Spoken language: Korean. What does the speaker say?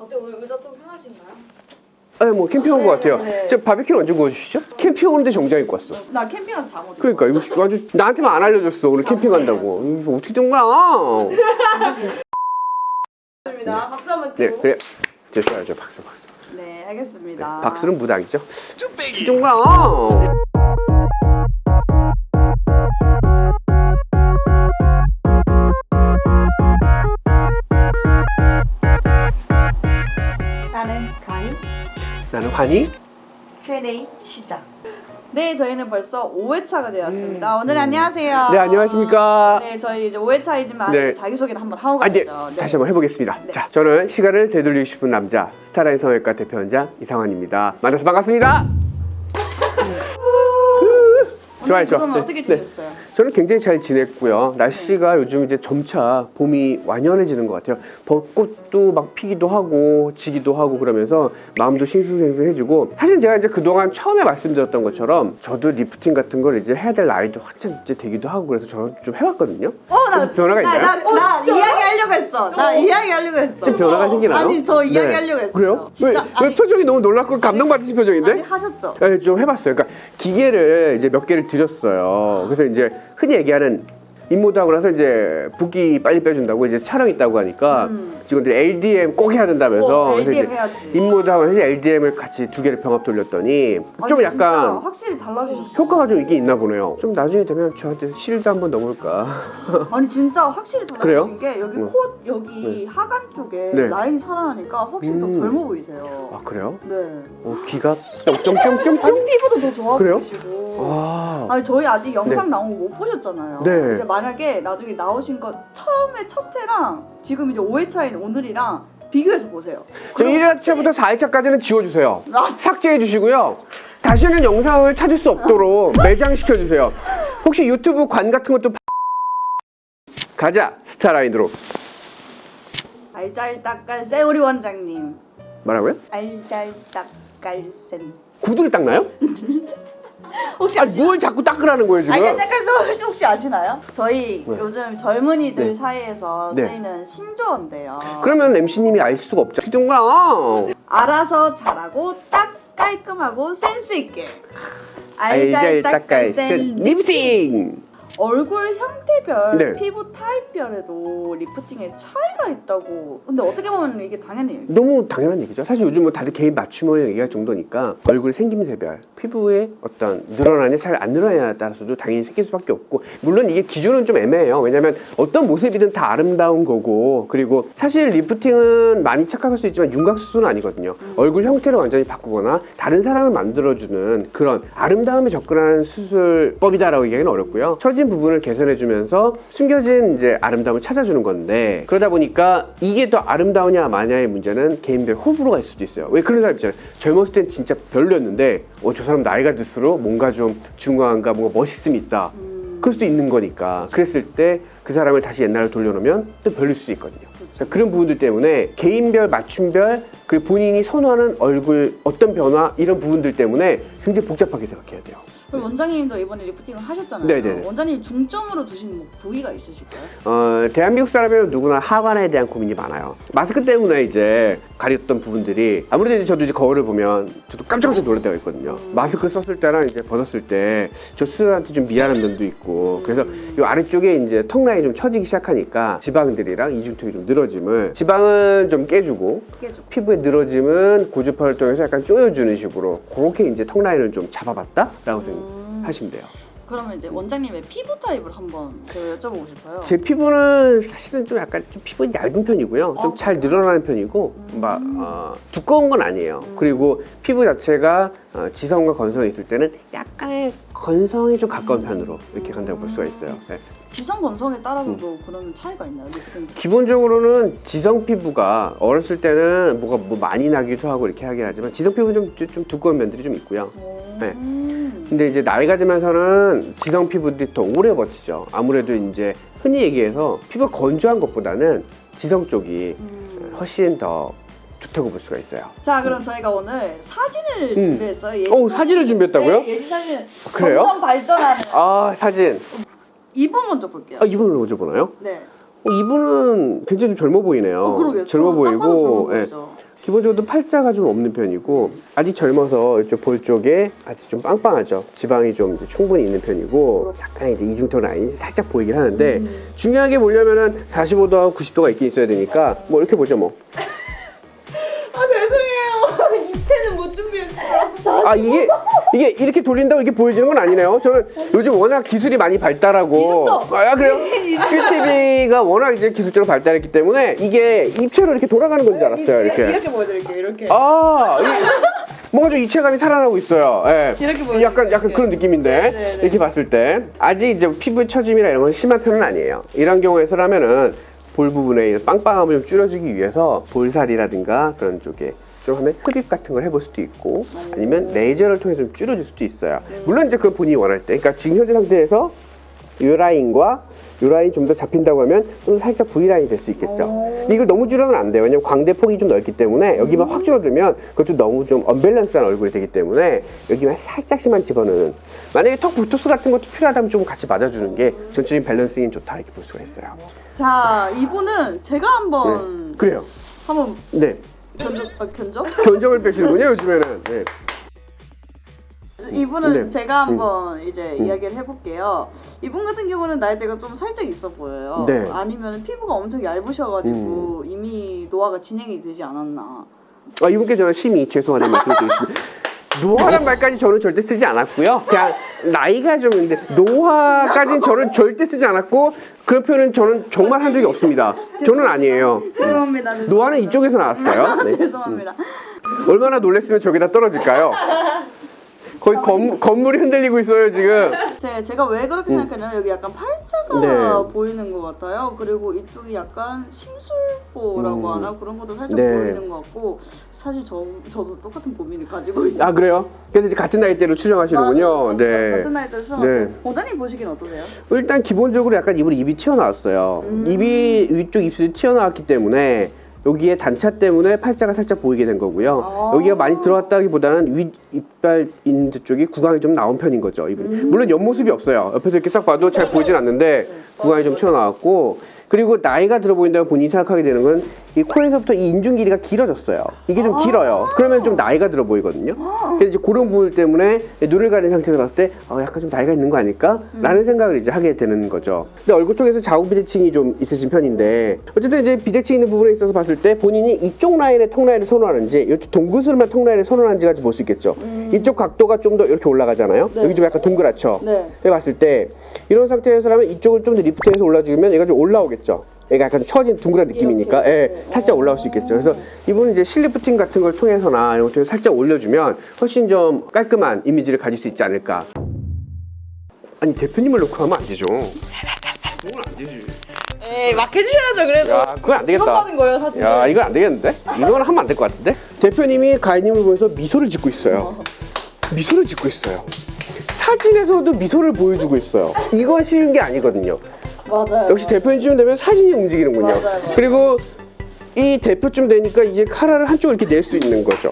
어때 오늘 의자 좀 편하신가요? 네, 뭐 캠핑 온 것 같아요. 네, 네. 저 바비큐는 언제 구워주시죠? 캠핑 오는데 정장 입고 왔어. 나 캠핑하서 잠옷 입고 그러니까 이거 아주 나한테만 안 알려줬어. 오늘 캠핑 간다고. 이거 어떻게 된 거야? 좋습니다. 박수 한번 네, 치고. 그래. 저 좋아요, 박수, 박수. 네 알겠습니다 박수는 무당이죠. 된 거야? 환희. Q&A 시작 네 저희는 벌써 5회차가 되었습니다 오늘 안녕하세요 네, 안녕하십니까. 네 저희 이제 5회차이지만 네. 자기소개를 한번 하고 아, 네. 가야죠 다시 한번 해보겠습니다. 네. 자, 저는 시간을 되돌리고 싶은 남자 스타라인 성형외과 대표원장 이상환입니다. 만나서 반갑습니다. 좋아요, 오늘 좋아. 그러면 네, 어떻게 네. 지내셨어요? 저는 굉장히 잘 지냈고요. 날씨가 요즘 이제 점차 봄이 완연해지는 것 같아요. 벚꽃 도막 피기도 하고 지기도 하고 그러면서 마음도 싱숭생숭해지고 사실 제가 이제 그동안 처음에 말씀드렸던 것처럼 저도 리프팅 같은 걸 이제 해야 될 나이도 한참 이제 되기도 하고 그래서 저는 좀 해봤거든요. 어나 좀 변화가 있나요? 나, 나, 나 이야기 하려고 했어 나 이야기 하려고 했어 좀 변화가 생기나요? 아니 저 이야기 네. 하려고 했어요 그래요? 진짜 왜, 왜 아니, 표정이 너무 놀랍고 감동받으신 표정인데? 아니 하셨죠? 네, 좀 해봤어요. 그러니까 기계를 이제 몇 개를 드렸어요. 그래서 이제 흔히 얘기하는 임모하고 나서 이제 붓기 빨리 빼준다고 이제 촬영 있다고 하니까 음. 직원들이 LDM 꼭 해야 된다면서 어, 그래서 LDM 이제 해야지 임모하고 해서 LDM을 같이 두 개를 병합 돌렸더니 좀 아니, 진짜 약간 확실히 달라지셨어 효과가 좀 있긴 있나 보네요. 좀 나중에 되면 저한테 실드 한번 넘을까. 아니 진짜 확실히 그래요? 달라지신 게 여기 응. 코 여기 하관 쪽에 네. 라인이 살아나니까 확실히 더 음. 젊어 보이세요 아 그래요? 네 어, 귀가 뿅뿅뿅뿅. 아니 피부도 더 좋아 그래요? 보이시고 아, 아니 저희 아직 영상 나온 거 못 보셨잖아요. 네. 이제 만약에 나중에 나오신 거 처음에 첫 회랑 지금 이제 5회차인 오늘이랑 비교해서 보세요. 저 그럼 1회차부터 4회차까지는 지워주세요. 아, 삭제해 주시고요. 다시는 영상을 찾을 수 없도록 매장시켜 주세요. 혹시 유튜브 관 같은 것도 가자 스타라인으로 알잘딱깔 세우리 원장님. 뭐라고요? 알잘딱깔 센. 구두를 닦나요? 혹시 아, 아시나요? 뭘 자꾸 닦으라는 거예요 지금? 알잘딱깔 세우리 혹시 아시나요? 저희 네. 요즘 젊은이들 네. 사이에서 네. 쓰이는 신조어인데요. 그러면 MC님이 알 수가 없죠. 기둥가 알아서 잘하고 딱 깔끔하고 센스 있게. 알잘딱깔센 리프팅. 얼굴 형태별, 네. 피부 타입별에도 리프팅에 차이가 있다고. 근데 어떻게 보면 이게 당연히 너무 당연한 얘기죠. 사실 요즘 뭐 다들 개인 맞춤을 얘기할 정도니까 얼굴 생김새별, 피부에 어떤 늘어나냐 잘 안 늘어나냐에 따라서도 당연히 생길 수밖에 없고 물론 이게 기준은 좀 애매해요. 왜냐하면 어떤 모습이든 다 아름다운 거고 그리고 사실 리프팅은 많이 착각할 수 있지만 윤곽 수술은 아니거든요. 얼굴 형태를 완전히 바꾸거나 다른 사람을 만들어주는 그런 아름다움에 접근하는 수술법이다라고 얘기하기는 어렵고요. 처진 부분을 개선해주면서 숨겨진 이제 아름다움을 찾아주는 건데 그러다 보니까 이게 더 아름다우냐 마냐의 문제는 개인별 호불호가 있을 수도 있어요. 왜 그런 사람 있잖아요. 젊었을 땐 진짜 별로였는데 어, 저 사람 나이가 들수록 뭔가 좀 중후한가 뭔가 멋있음이 있다. 음, 그럴 수도 있는 거니까 그랬을 때 그 사람을 다시 옛날로 돌려놓으면 또 별릴 수 있거든요. 그런 부분들 때문에 개인별 맞춤별 그리고 본인이 선호하는 얼굴 어떤 변화 이런 부분들 때문에 굉장히 복잡하게 생각해야 돼요. 그럼 원장님도 이번에 리프팅을 하셨잖아요. 네네네. 원장님 중점으로 두신 뭐 부위가 있으실까요? 어, 대한민국 사람이면 누구나 하관에 대한 고민이 많아요. 마스크 때문에 이제 가렸던 부분들이 아무래도 이제 저도 이제 거울을 보면 저도 깜짝깜짝 놀랄 때가 있거든요. 음. 마스크 썼을 때랑 이제 벗었을 때 저 스스로한테 좀 미안한 면도 있고 그래서 음. 이 아래쪽에 이제 턱 라인이 좀 처지기 시작하니까 지방들이랑 이중턱이 좀 늘어짐을 지방은 좀 깨주고 깨주고. 피부에 늘어짐은 고주파를 통해서 약간 조여주는 식으로 그렇게 이제 턱 라인을 좀 잡아봤다라고 음. 생각하시면 돼요. 그러면 이제 원장님의 피부 타입을 한번 제가 여쭤보고 싶어요. 제 피부는 사실은 좀 약간 좀 피부 얇은 편이고요. 좀 어, 잘 늘어나는 편이고 음. 막 어, 두꺼운 건 아니에요. 음. 그리고 피부 자체가 어, 지성과 건성이 있을 때는 약간의 건성에 좀 가까운 음. 편으로 이렇게 간다고 볼 수가 있어요. 네. 지성 건성에 따라서도 음. 그러면 차이가 있나요? 리프팅 기본적으로는 지성 피부가 어렸을 때는 뭐가 뭐 많이 나기도 하고 이렇게 하긴 하지만 지성 피부는 좀, 좀, 좀 두꺼운 면들이 좀 있고요. 네. 음. 근데 이제 나이가 들면서는 지성 피부들이 더 오래 버티죠. 아무래도 이제 흔히 얘기해서 피부가 건조한 것보다는 지성 쪽이 음. 훨씬 더 좋다고 볼 수가 있어요. 자 그럼 저희가 오늘 사진을 음. 준비했어요. 예시 오, 사진을 준비했다고요? 네, 예시 사진. 그래요? 점점 발전하는. 아 사진. 이분 먼저 볼게요. 아 이분을 먼저 보나요? 네. 어, 이분은 굉장히 좀 젊어 보이네요. 어, 그러게요. 젊어 저는 딱 봐도 젊어 보이고. 예. 보이죠. 기본적으로 팔자가 좀 없는 편이고 아직 젊어서 이쪽 볼 쪽에 아직 좀 빵빵하죠. 지방이 좀 충분히 있는 편이고 약간 이제 이중턱 라인이 살짝 보이긴 하는데 중요하게 보려면은 45도하고 90도가 있긴 있어야 되니까 뭐 이렇게 보죠 뭐. 아 죄송해요. 이체는 못 준비했어요. 아 이게 이게 이렇게 돌린다고 이렇게 보여지는 건 아니네요. 저는 요즘 워낙 기술이 많이 발달하고 아 그래요? 큐티비가 워낙 이제 기술적으로 발달했기 때문에 이게 입체로 이렇게 돌아가는 건 줄 알았어요. 이렇게. 이렇게 보여드릴게요. 이렇게. 아 이게 뭔가 좀 입체감이 살아나고 있어요. 예. 이렇게 보여드릴게요. 약간 약간 그런 느낌인데 네, 네. 이렇게 봤을 때 아직 이제 피부의 처짐이나 이런 건 심한 편은 아니에요. 이런 경우에서라면은 볼 부분에 이 빵빵함을 좀 줄여주기 위해서 볼살이라든가 그런 쪽에 좀 하면 흡입 같은 걸 해볼 수도 있고 아니면 레이저를 통해서 좀 줄여줄 수도 있어요. 물론 이제 그건 본인이 원할 때. 그러니까 지금 현재 상태에서 이 라인과 이 라인이 좀더 잡힌다고 하면 좀 살짝 V 라인이 될 수 있겠죠. 근데 이거 너무 줄여는 안 돼요. 왜냐면 광대 폭이 좀 넓기 때문에 여기만 확 줄어들면 그것도 너무 좀 언밸런스한 얼굴이 되기 때문에 여기만 살짝씩만 집어넣는. 만약에 턱 보토스 같은 것도 필요하다면 좀 같이 맞아주는 게 전체적인 밸런싱이 좋다 이렇게 볼 수가 있어요. 자 이분은 제가 한번 그래요. 한번 네. 견적 아, 견적? 견적을 빼시는군요 요즘에는. 네. 이분은 네. 제가 한번 이제 음. 이야기를 해볼게요. 이분 같은 경우는 나이대가 좀 살짝 있어 보여요. 네. 아니면 피부가 엄청 얇으셔가지고 음. 이미 노화가 진행이 되지 않았나. 아, 이분께 저는 심히 죄송하다는 말씀을 드리겠습니다. 노화란 말까지 저는 절대 쓰지 않았고요. 그냥 나이가 좀 있는데 노화까지는 저는 절대 쓰지 않았고 그런 표현은 저는 정말 한 적이 없습니다. 저는 아니에요. 죄송합니다. 노화는 이쪽에서 나왔어요. 네. 죄송합니다. 얼마나 놀랬으면 저기다 떨어질까요? 거의 건, 건물이 흔들리고 있어요 지금. 제, 제가 왜 그렇게 생각하냐면 여기 약간 팔자가 음. 네. 보이는 것 같아요. 그리고 이쪽이 약간 심술보라고 음. 하나 그런 것도 살짝 네. 보이는 것 같고 사실 저, 저도 똑같은 고민을 가지고 있어요. 아 그래요? 그래서 이제 같은 나이대로 추정하시는군요. 네. 같은 나이대로 수업. 네. 네. 원장님 보시기엔 어떠세요? 일단 기본적으로 약간 입이 튀어나왔어요. 음. 입이 위쪽 입술이 튀어나왔기 때문에 여기에 단차 때문에 팔자가 살짝 보이게 된 거고요. 아. 여기가 많이 들어왔다기보다는 윗 이빨 있는 쪽이 구강이 좀 나온 편인 거죠. 이분이. 물론 옆 모습이 없어요. 옆에서 이렇게 싹 봐도 잘 보이진 않는데 구강이 좀 튀어나왔고 그리고 나이가 들어 보인다고 본인이 생각하게 되는 건 이 코에서부터 이 인중 길이가 길어졌어요. 이게 좀 길어요. 그러면 좀 나이가 들어 보이거든요. 그래서 이제 그런 부분 때문에 눈을 가린 상태에서 봤을 때 어, 약간 좀 나이가 있는 거 아닐까? 라는 생각을 이제 하게 되는 거죠. 근데 얼굴 쪽에서 자국 비대칭이 좀 있으신 편인데 어쨌든 이제 비대칭 있는 부분에 있어서 봤을 때 본인이 이쪽 라인의 턱 라인을 선호하는지 이쪽 동그스름한 턱 라인을 선호하는지가 볼수 있겠죠. 이쪽 각도가 좀 더 이렇게 올라가잖아요. 네. 여기 좀 약간 동그랗죠. 네. 봤을 때 이런 상태에서라면 이쪽을 좀 더 리프트해서 올라주면 얘가 좀 올라오겠죠. 얘가 약간 처진 둥그란 느낌이니까. 예, 네. 살짝 올라올 수 있겠죠. 그래서 이분은 이제 실리프팅 같은 걸 통해서나 이런 걸 통해서 살짝 올려주면 훨씬 좀 깔끔한 이미지를 가질 수 있지 않을까. 아니 대표님을 놓고 하면 안 되죠. 그건 안 되지. 에이 막 해주셔야죠. 그래도. 야, 그건 안 되겠다. 받은 거예요 사진. 야 이건 안 되겠는데? 이건 하면 안 될 것 같은데? 대표님이 가인님을 보면서 미소를 짓고 있어요. 미소를 짓고 있어요. 사진에서도 미소를 보여주고 있어요. 이건 쉬운 게 아니거든요. 맞아요. 역시 대표님쯤 되면 사진이 움직이는군요. 맞아요, 맞아요. 그리고 이 대표쯤 되니까 이제 카라를 한쪽으로 이렇게 낼 수 있는 거죠.